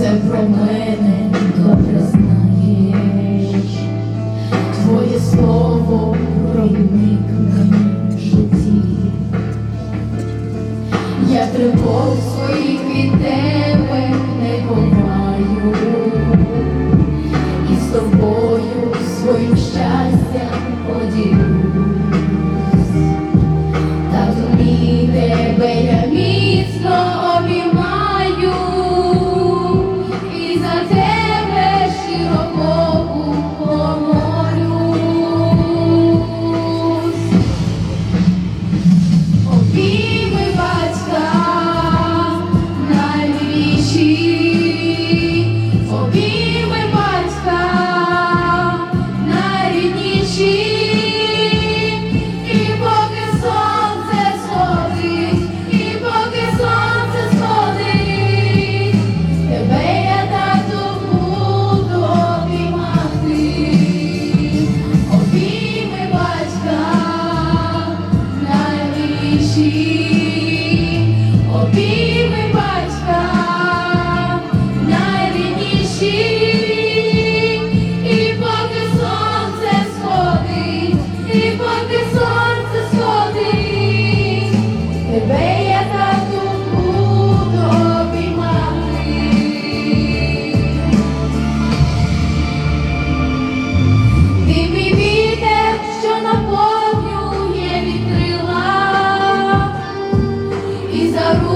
все про мене добре знаєш, твоє слово провідник в житті, я тривожу. You. Please,